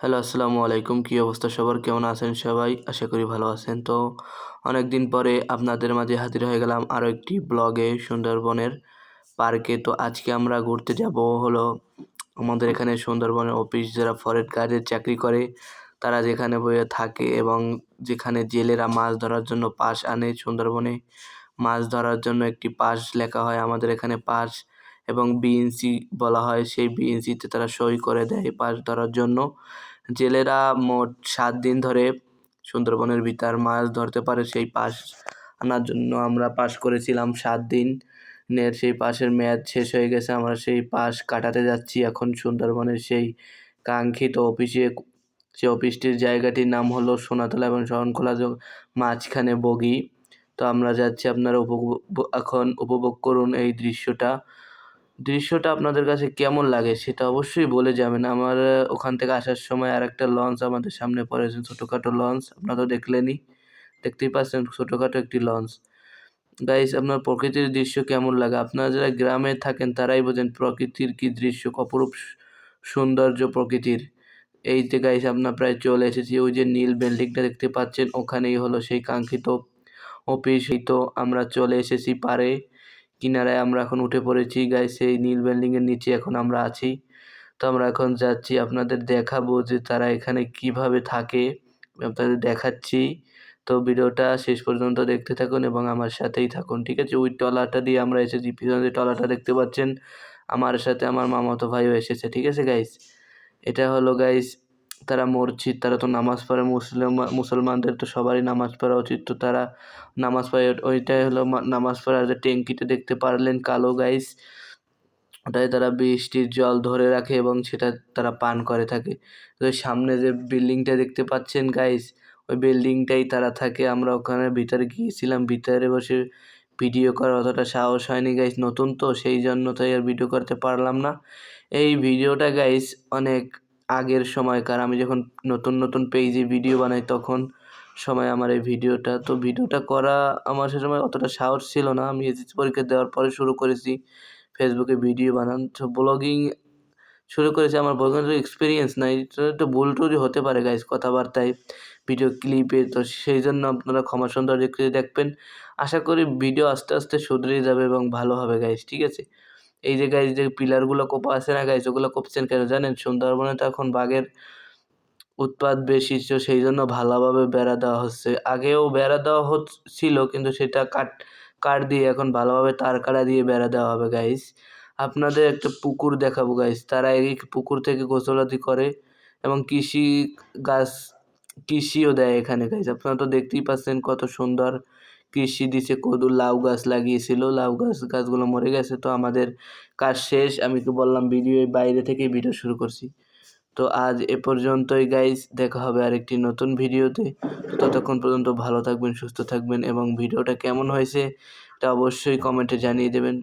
Hello, আসসালামু আলাইকুম। কী অবস্থা সবার? কেমন আছেন সবাই? আশা করি ভালো আছেন। তো অনেক দিন পরে আপনাদের মাঝে হাজির হয়ে গেলাম আরও একটি ব্লগে সুন্দরবনের পার্কে। তো আজকে আমরা ঘুরতে যাব হলো আমাদের এখানে সুন্দরবনের অফিস, যারা ফরেস্ট গার্ডের চাকরি করে, তারা যেখানে বয়ে থাকে এবং যেখানে জেলেরা মাছ ধরার জন্য পাস আনে। সুন্দরবনে মাছ ধরার জন্য একটি পাস লেখা হয় আমাদের এখানে পাস এবং বিএনসি বলা হয়, সেই বিএনসিতে তারা সই করে দেয় পাস ধরার জন্য। জেলেরা মোট সাত দিন ধরে সুন্দরবনের ভিতর মাছ ধরতে পারে, সেই পাস আনার জন্য আমরা পাস করেছিলাম সাত দিন নের সেই পাশের মেয়াদ শেষ হয়ে গেছে, আমরা সেই পাস কাটাতে যাচ্ছি। এখন সুন্দরবনের সেই কাঙ্ক্ষিত অফিসে, সে অফিসটির জায়গাটির নাম হলো সোনাতলা এবং শরণখোলা মাঝখানে বগি। তো আমরা যাচ্ছি, আপনারা উপভোগ, এখন উপভোগ করুন এই দৃশ্যটা। দৃশ্যটা আপনাদের কাছে কেমন লাগে সেটা অবশ্যই বলে যাবেন। আমার ওখান থেকে আসার সময় আর একটা লঞ্চ আমাদের সামনে পড়েছে ছোটোখাটো লঞ্চ। আপনারা তো দেখলেনই, দেখতেই পাচ্ছেন ছোটোখাটো একটি লঞ্চ। গাইস আপনার প্রকৃতির দৃশ্য কেমন লাগে? আপনারা যারা গ্রামে থাকেন, তারাই বোঝেন প্রকৃতির কী দৃশ্য অপরূপ সৌন্দর্য প্রকৃতির। এই যে গাইস আপনার প্রায় চলে এসেছি, ওই যে নীল বিল্ডিংটা দেখতে পাচ্ছেন, ওখানেই হলো সেই কাঙ্ক্ষিত অফিস। তো আমরা চলে এসেছি পারে। কিনারায় আমরা এখন উঠে পড়েছি। গাইস সেই নীল বিল্ডিংয়ের নিচে এখন আমরা আছি। তো আমরা এখন যাচ্ছি, আপনাদের দেখাবো যে তারা এখানে কীভাবে থাকে। আপনাদের দেখাচ্ছি। তো ভিডিওটা শেষ পর্যন্ত দেখতে থাকুন এবং আমার সাথেই থাকুন, ঠিক আছে? ওই টলাটা দিয়ে আমরা এসেছি। পিছনে টলাটা দেখতে পাচ্ছেন, আমার সাথে আমার মামাতো ভাইও এসেছে, ঠিক আছে গাইস এটা হলো গাইস তারা মসজিদ, তারা তো নামাজ পড়ে, মুসলিম, মুসলমানদের তো সবারই নামাজ পড়া উচিত। তো তারা নামাজ পড়ে, ওইটাই হলো নামাজ পড়ার যে ট্যাঙ্কিতে দেখতে পারলেন কালো গাইস ওটাই তারা বৃষ্টির জল ধরে রাখে এবং সেটা তারা পান করে থাকে। তো সামনে যে বিল্ডিংটা দেখতে পাচ্ছেন গাইস ওই বিল্ডিংটাই তারা থাকে। আমরা ওখানে ভিতরে গিয়েছিলাম, ভিতরে বসে ভিডিও করার অতটা সাহস হয়নি গাইস নতুন তো, সেই জন্য তাই আর ভিডিও করতে পারলাম না। এই ভিডিওটা গাইস অনেক আগের সময়কার, আমি যখন নতুন নতুন পেজে ভিডিও বানাই তখন সময় আমার এই ভিডিওটা তো ভিডিওটা করা আমার সে সময় অতটা সাহস ছিল না। আমি এসএসসি পরীক্ষা দেওয়ার পরে শুরু করেছি ফেসবুকে ভিডিও বানান। তো ব্লগিং শুরু করেছি আমার ব্লগিং এক্সপিরিয়েন্স নাই। একটু ভুল টুরি হতে পারে গাইজ কথাবার্তায় ভিডিও ক্লিপে তো সেই জন্য আপনারা ক্ষমা সুন্দর দেখতে দেখবেন। আশা করি ভিডিও আস্তে আস্তে শুধরে যাবে এবং ভালো হবে গাইজ ঠিক আছে? এই যে গাইজ যে পিলারগুলো কোপা আছে না গাইজ ওগুলো কোপছেন কেন জানেন? সুন্দরবনে তো এখন বাঘের উৎপাত বেশি, তো সেই জন্য ভালোভাবে বেড়া দেওয়া হচ্ছে। আগেও বেড়া দেওয়া হচ্ছিল, কিন্তু সেটা কাট কাঠ দিয়ে এখন ভালোভাবে তার কাটা দিয়ে বেড়া দেওয়া হবে গাইস আপনাদের একটা পুকুর দেখাবো গাইস তারা এই পুকুর থেকে গোসলাতি করে এবং কৃষি গাছ, কৃষিও দেয় এখানে গাইজ আপনারা তো দেখতেই পাচ্ছেন কত সুন্দর কৃষি দিছে, কদু, লাউ গাছ লাগিয়েছিল, লাউ গাছ, গাছগুলো মরে গেছে। তো আমাদের কাজ শেষ। আমি তো বললাম, ভিডিও বাইরে থেকে ভিডিও শুরু করছি। তো আজ এ পর্যন্তই গাইজ দেখা হবে আরেকটি নতুন ভিডিওতে। ততক্ষণ পর্যন্ত ভালো থাকবেন, সুস্থ থাকবেন এবং ভিডিওটা কেমন হয়েছে তা অবশ্যই কমেন্টে জানিয়ে দেবেন।